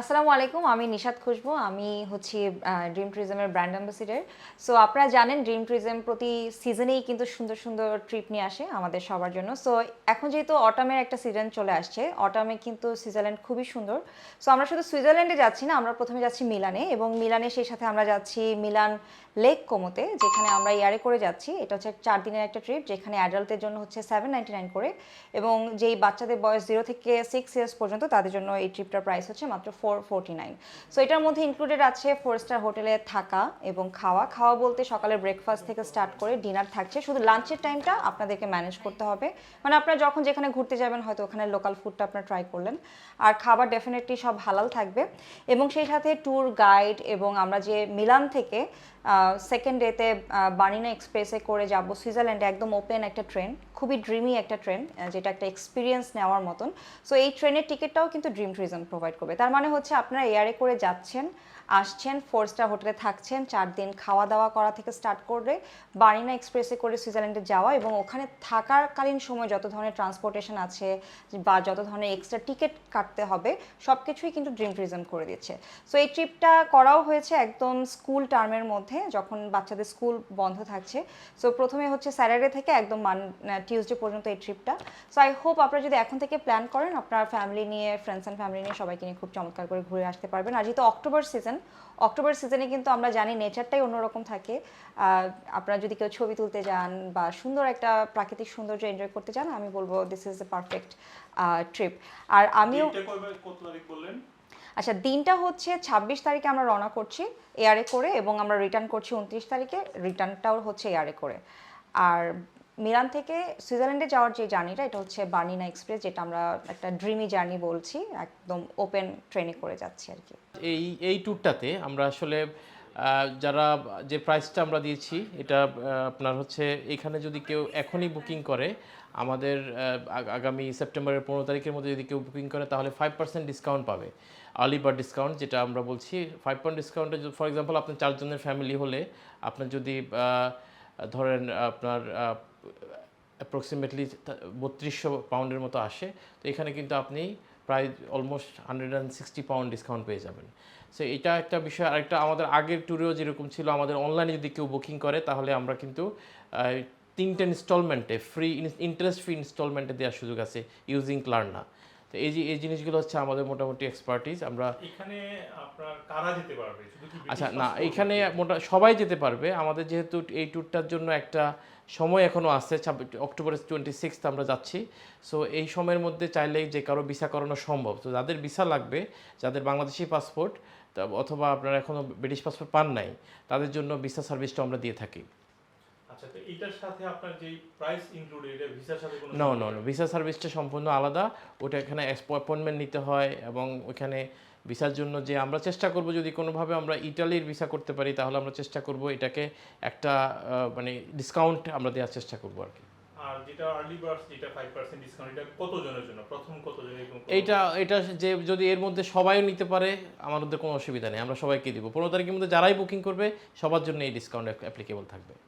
আসসালামু আলাইকুম আমি নিশাদ খুশবু, আমি হচ্ছি ড্রিম ট্যুরিজমের ব্র্যান্ড অ্যাম্বাসিডার সো আপনারা জানেন ড্রিম ট্যুরিজম প্রতি সিজনেই কিন্তু সুন্দর সুন্দর ট্রিপ নিয়ে আসে আমাদের সবার জন্য। সো এখন যেহেতু অটামের একটা সিজন চলে আসছে অটামে কিন্তু সুইজারল্যান্ড খুবই সুন্দর। সো আমরা শুধু সুইজারল্যান্ডে যাচ্ছি না, আমরা প্রথমে যাচ্ছি মিলানে এবং মিলানে সেই সাথে আমরা যাচ্ছি মিলান লেক কোমোতে যেখানে আমরা ইয়ারে করে যাচ্ছি। এটা হচ্ছে চার দিনের একটা ট্রিপ যেখানে অ্যাডাল্টের জন্য হচ্ছে সেভেন নাইনটি নাইন করে এবং যেই বাচ্চাদের বয়স জিরো থেকে সিক্স ইয়ার্স পর্যন্ত তাদের জন্য এই ট্রিপটার প্রাইস হচ্ছে মাত্র ফোর ফোরটি নাইন সো এটার মধ্যে ইনক্লুডেড আছে ফোর স্টার হোটেলে থাকা এবং খাওয়া। খাওয়া বলতে সকালে ব্রেকফাস্ট থেকে স্টার্ট করে ডিনার থাকছে। শুধু লাঞ্চের টাইমটা আপনাদেরকে ম্যানেজ করতে হবে। মানে আপনারা যখন যেখানে ঘুরতে যাবেন, হয়তো ওখানে লোকাল ফুডটা আপনারা ট্রাই করলেন। আর খাবার ডেফিনেটলি সব হালাল থাকবে। এবং সেই সাথে ট্যুর গাইড এবং আমরা যে মিলান থেকে সেকেন্ড ডেতে বার্নিনা এক্সপ্রেসে করে যাব। সুইজারল্যান্ডে একদম ওপেন একটা ট্রেন খুবই ড্রিমি একটা ট্রেন যেটা একটা এক্সপিরিয়েন্স নেওয়ার মতন। সো এই ট্রেনের টিকিটটাও কিন্তু ড্রিম ট্যুরিজম প্রোভাইড করবে। তার মানে হচ্ছে আপনারা এয়ারে করে যাচ্ছেন, আসছেন ফোর স্টার হোটেলে থাকছেন, চার দিন খাওয়া দাওয়া করা থেকে স্টার্ট করে বার্নিনা এক্সপ্রেসে করে সুইজারল্যান্ডে যাওয়া এবং ওখানে থাকারকালীন সময় যত ধরনের ট্রান্সপোর্টেশন আছে বা যত ধরনের এক্সট্রা টিকিট কাটতে হবে সব কিছুই কিন্তু ড্রিম ট্যুরিজম করে দিচ্ছে। সো এই ট্রিপটা করাও হয়েছে একদম স্কুল টার্মের মধ্যে। যখন বাচ্চাদের স্কুল বন্ধ থাকছে। সো প্রথমে হচ্ছে স্যাটারডে থেকে একদম মান টিউসডে পর্যন্ত এই ট্রিপটা সো আই হোপ আপনারা যদি এখন থেকে প্ল্যান করেন, আপনার ফ্যামিলি নিয়ে ফ্রেন্ডস অ্যান্ড ফ্যামিলি নিয়ে সবাইকে নিয়ে খুব চমৎকার করে ঘুরে আসতে পারবেন। আর যেহেতু অক্টোবর সিজন অক্টোবর সিজনে কিন্তু আমরা জানি নেচারটাই অন্যরকম থাকে। আপনারা যদি কেউ ছবি তুলতে যান বা সুন্দর একটা প্রাকৃতিক সৌন্দর্য এনজয় করতে চান আমি বলব this is a perfect trip আর আমিও বললেন? আচ্ছা দিনটা হচ্ছে ছাব্বিশ তারিখে আমরা রওনা করছি এয়ারে করে এবং আমরা রিটার্ন করছি উনত্রিশ তারিখে রিটার্নটাও হচ্ছে এয়ারে করে। আর মিলান থেকে সুইজারল্যান্ডে যাওয়ার যে জার্নিটা, এটা হচ্ছে বার্নিনা এক্সপ্রেস, যেটা আমরা একটা ড্রিমি জার্নি বলছি, একদম ওপেন ট্রেনে করে যাচ্ছি আর কি। এই এই ট্যুরটাতে আমরা আসলে যারা যে প্রাইসটা আমরা দিয়েছি, এটা আপনার হচ্ছে এখানে যদি কেউ এখনই বুকিং করে, আমাদের আগামী সেপ্টেম্বরের পনেরো তারিখের মধ্যে যদি কেউ বুকিং করে, তাহলে ফাইভ পার্সেন্ট ডিসকাউন্ট পাবে। আর্লি বার্ড ডিসকাউন্ট যেটা আমরা বলছি ফাইভ পার্সেন্ট ডিসকাউন্টে ফর এক্সাম্পল আপনার চারজনের ফ্যামিলি হলে, আপনার যদি ধরেন আপনার অ্যাপ্রক্সিমেটলি বত্রিশশো পাউন্ডের মতো আসে, তো এখানে কিন্তু আপনি প্রায় almost hundred and sixty pound discount পেয়ে যাবেন। সো এটা একটা বিষয়, আরেকটা আমাদের আগের ট্যুরেও যেরকম ছিল, আমাদের অনলাইনে যদি কেউ বুকিং করে, তাহলে আমরা কিন্তু তিনটে ইনস্টলমেন্টে ফ্রি ইন্টারেস্ট ফ্রি ইনস্টলমেন্টে দেওয়ার সুযোগ আছে ইউজিং ক্লার্না তো এই যে এই জিনিসগুলো হচ্ছে আমাদের মোটামুটি এক্সপার্টিস আমরা এখানে আপনার কারা যেতে পারবে? আচ্ছা না? এখানে মোটা সবাই যেতে পারবে। আমাদের যেহেতু এই ট্যুরটার জন্য একটা সময় এখনও আছে অক্টোবরের টোয়েন্টি সিক্সথ আমরা যাচ্ছি। সো এই সময়ের মধ্যে চাইলেই যে কারও ভিসা করানো সম্ভব। তো যাদের ভিসা লাগবে যাদের বাংলাদেশি পাসপোর্ট অথবা আপনারা এখনও ব্রিটিশ পাসপোর্ট পান নাই তাদের জন্য ভিসা সার্ভিসটা আমরা দিয়ে থাকি। আচ্ছা তো এটার সাথে আপনার যে প্রাইস ইনক্লুডেড এটা ভিসার সাথে কোনো নো নো নো ভিসা সার্ভিসটা সম্পূর্ণ আলাদা। ওটা এখানে অ্যাপয়েন্টমেন্ট নিতে হয় এবং ওইখানে ভিসার জন্য যে আমরা চেষ্টা করব যদি কোনোভাবে আমরা ইটালির ভিসা করতে পারি তাহলে আমরা চেষ্টা করব এটাকে একটা মানে ডিসকাউন্ট আমরা দেওয়ার চেষ্টা করব আর কি। আর যেটা আর্লি বার্ডস যেটা 5% ডিসকাউন্ট এটা কত জনের জন্য? প্রথম কত জনের এরকম এইটা এটা যে যদি এর মধ্যে সবাই নিতে পারে আমাদের কোনো অসুবিধা নেই আমরা সবাইকে দিব। পনেরো তারিখের মধ্যে যারাই বুকিং করবে সবার জন্য এই ডিসকাউন্ট অ্যাপ্লিকেবল থাকবে।